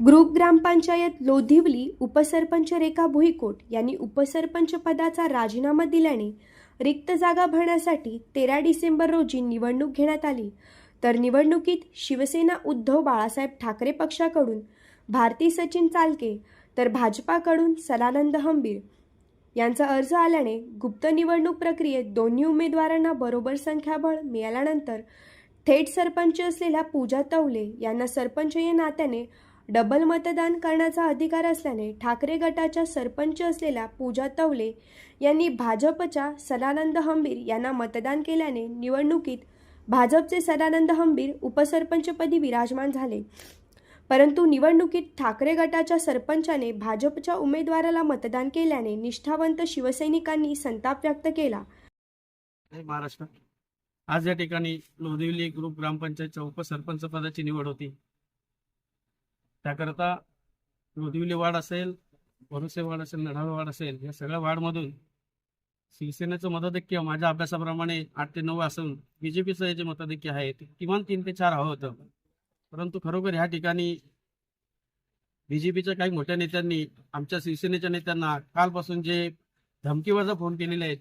Group ग्रामपंचायत लोधिवली उपसरपंच रेखा भुईकोट यांनी उपसरपंच पदाचा राजीनामा दिल्याने रिक्त जागा भरण्यासाठी तेरा डिसेंबर रोजी निवडणूक घेण्यात आली. तर निवडणुकीत शिवसेना उद्धव बाळासाहेब ठाकरे पक्षाकडून भारती सचिन चालके तर भाजपाकडून सदानंद हंबीर यांचा अर्ज आल्याने गुप्त निवडणूक प्रक्रियेत दोन्ही उमेदवारांना बरोबर संख्याबळ मिळाल्यानंतर थेट सरपंच असलेल्या पूजा तवले यांना सरपंच या नात्याने डबल मतदान करण्याचा अधिकार असल्याने ठाकरे गटाच्या सरपंच असलेल्या पूजा तवले यांनी भाजपच्या सदानंद हंबीर यांना मतदान केल्याने निवडणुकीत भाजपचे सदानंद हंबीर उपसरपंचपदी विराजमान झाले. परंतु निवडणुकीत ठाकरे गटाच्या सरपंचाने भाजपच्या उमेदवाराला मतदान केल्याने निष्ठावंत शिवसैनिकांनी संताप व्यक्त केला. महाराष्ट्र. आज या ठिकाणी लोधिवली ग्रुप ग्रामपंचायतच्या उपसरपंच पदाची निवड होती. त्याकरता लोधिवली वार्ड असेल भरोसे वाढ असेल नढावे वाढ असेल या सगळ्या वार्डमधून शिवसेनेचं मताधिक्य माझ्या अभ्यासाप्रमाणे आठ ते नऊ असून बीजेपीचं जे मताधिक्य आहे ते किमान तीन ते चार हवं होतं. परंतु खरोखर ह्या ठिकाणी बीजेपीच्या काही मोठ्या नेत्यांनी आमच्या शिवसेनेच्या नेत्यांना कालपासून जे धमकीवरचा फोन केलेले आहेत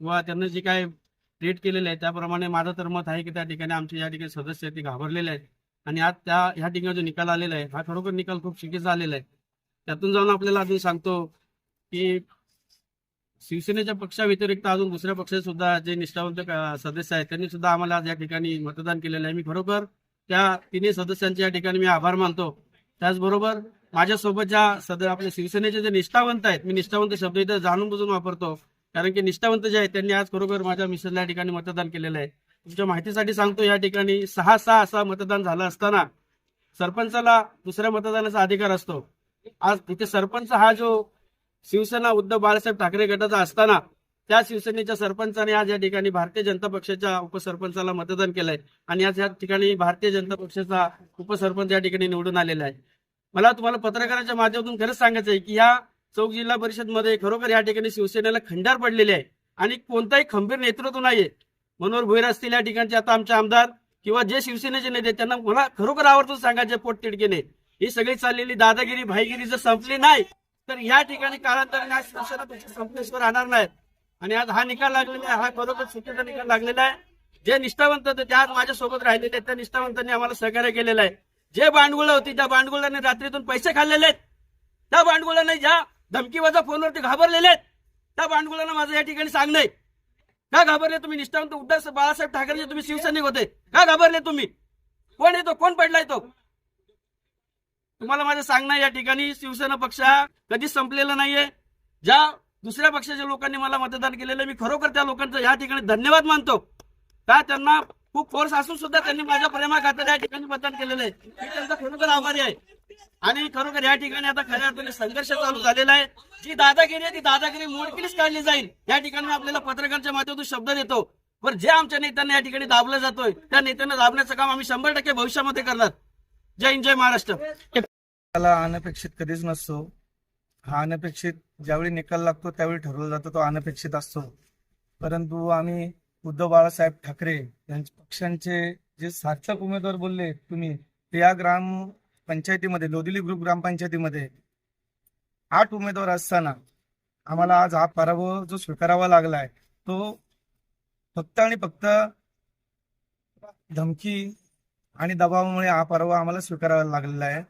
किंवा त्यांना जे काय ट्रीट केलेलं आहे त्याप्रमाणे माझं तर मत आहे की त्या ठिकाणी आमचे या ठिकाणी सदस्य आहेत ते घाबरलेले आहेत. आणि आज त्या ह्या ठिकाणी जो निकाल आलेला आहे हा खरोखर निकाल खूप चुकीचा आलेला आहे. त्यातून जाऊन आपल्याला अजून सांगतो की शिवसेनेच्या पक्षाव्यतिरिक्त अजून दुसऱ्या पक्षाचे सुद्धा जे निष्ठावंत सदस्य आहेत त्यांनी सुद्धा आम्हाला आज या ठिकाणी मतदान केलेलं आहे. मी खरोखर त्या तिन्ही सदस्यांचे या ठिकाणी मी आभार मानतो. त्याचबरोबर माझ्यासोबत ज्या सद आपले शिवसेनेचे जे निष्ठावंत आहेत मी निष्ठावंत शब्द इथं जाणून बुजून वापरतो. कारण की निष्ठावंत जे आहेत त्यांनी आज खरोखर माझ्या मिसेसला या ठिकाणी मतदान केलेलं आहे. तुमच्या माहितीसाठी सांगतो या ठिकाणी सहा सहा असा मतदान झालं असताना सरपंचाला दुसऱ्या मतदानाचा अधिकार असतो. आज इथे सरपंच हा जो शिवसेना उद्धव बाळासाहेब ठाकरे गटाचा असताना त्या शिवसेनेच्या सरपंचाने आज या ठिकाणी भारतीय जनता पक्षाच्या उपसरपंचाला मतदान केलंय आणि आज या ठिकाणी भारतीय जनता पक्षाचा उपसरपंच या ठिकाणी निवडून आलेला आहे. मला तुम्हाला पत्रकाराच्या माध्यमातून खरंच सांगायचं आहे की या चौक जिल्हा परिषदमध्ये खरोखर या ठिकाणी शिवसेनेला खंडार पडलेले आहे आणि कोणताही खंबीर नेतृत्व नाहीये. मनोहर भोईर असतील या ठिकाणचे आता आमचे आमदार किंवा जे शिवसेनेचे नेते त्यांना मला खरोखर आवडतो सांगायचे पोटतिडकेने ही सगळी चाललेली दादागिरी भाईगिरी जर संपली नाही तर या ठिकाणी कालांतराने आज शिवसेना संपलेश्वर राहणार नाही आणि आज हा निकाल लागलेला आहे हा खरोखर चुकीचा निकाल लागलेला आहे. जे निष्ठावंत होते त्या आज माझ्यासोबत राहिलेले आहेत. त्या निष्ठावंतांनी आम्हाला सहकार्य केलेलं आहे. जे भांडवल होती त्या भांडगुळाने रात्रीतून पैसे खाल्लेले आहेत. त्या भांडगुळाने ज्या धमकीवाजा फोनवरती घाबरलेले आहेत त्या भांडगुळांना माझं या ठिकाणी सांगणं आहे. का घाबरले तुम्ही? निष्ठावंत उद्धव बाळासाहेब ठाकरेचे तुम्ही शिवसैनिक होते. का घाबरले तुम्ही? कोण येतो? कोण पडलाय तो? तुम्हाला माझं सांगणं या ठिकाणी शिवसेना पक्ष हा कधीच संपलेला नाहीये. ज्या दुसऱ्या पक्षाच्या लोकांनी मला मतदान केलेलं मी खरोखर त्या लोकांचं या ठिकाणी धन्यवाद मानतो. का त्यांना खूप फोर्स असून सुद्धा त्यांनी माझ्या प्रेमाखातर या ठिकाणी मतदान केलेलं आहे. मी त्यांचा खरोखर आभारी आहे. आणि खरोखर या ठिकाणी आता खऱ्या अर्थाने संघर्ष चालू झालेला आहे. जी दादागिरी आहे ती दादागिरी मोडकीच काढली जाईल. या ठिकाणी आपल्याला पत्रकारांच्या माध्यमातून शब्द देतो. पण जे आमच्या नेत्यांना या ठिकाणी दाबलं जातोय त्या नेत्यांना दाबण्याचं काम आम्ही शंभर टक्के भविष्यामध्ये करणार. जय हिंद जय महाराष्ट्र. त्याला अनपेक्षित कधीच नसतो. हा अनपेक्षित ज्यावेळी निकाल लागतो त्यावेळी ठरवला जातो तो अनपेक्षित असतो. परंतु आम्ही उद्धव बाळासाहेब ठाकरे यांच्या पक्षांचे जे सार्थक उमेदवार बोलले तुम्ही ते या ग्राम पंचायतीमध्ये लोदिली ग्रुप ग्रामपंचायतीमध्ये आठ उमेदवार असताना आम्हाला आज हा पराभव जो स्वीकारावा लागलाय तो फक्त आणि फक्त धमकी आणि दबावामुळे हा पराभव आम्हाला स्वीकारावा लागलेला आहे.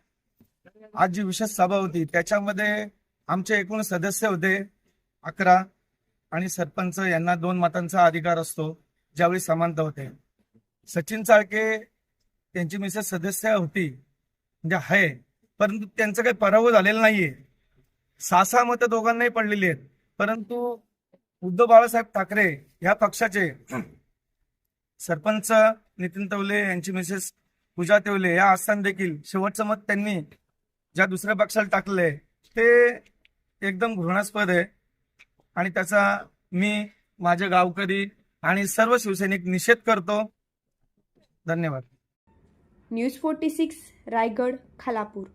आज जी विशेष सभा होती त्याच्यामध्ये आमचे एकूण सदस्य होते अकरा आणि सरपंच यांना दोन मतांचा अधिकार असतो ज्यावेळी समानता होते. सचिन चाळके त्यांची मिसेस सदस्य होती म्हणजे आहे. परंतु त्यांचा काही पराभव झालेला नाहीये. सहा सहा मतं दोघांनाही पडलेली आहेत. परंतु उद्धव बाळासाहेब ठाकरे या पक्षाचे सरपंच नितीन तवले यांची मिसेस पूजा तेवले या आस्थान देखील शेवटचं मत त्यांनी ज्या दुसऱ्या पक्षाला टाकलंय ते एकदम घृणास्पद आहे. आणि त्याचा मी माझे गावकरी आणि सर्व शिवसैनिक निषेध करतो. धन्यवाद. News forty six Raigad Khalapur.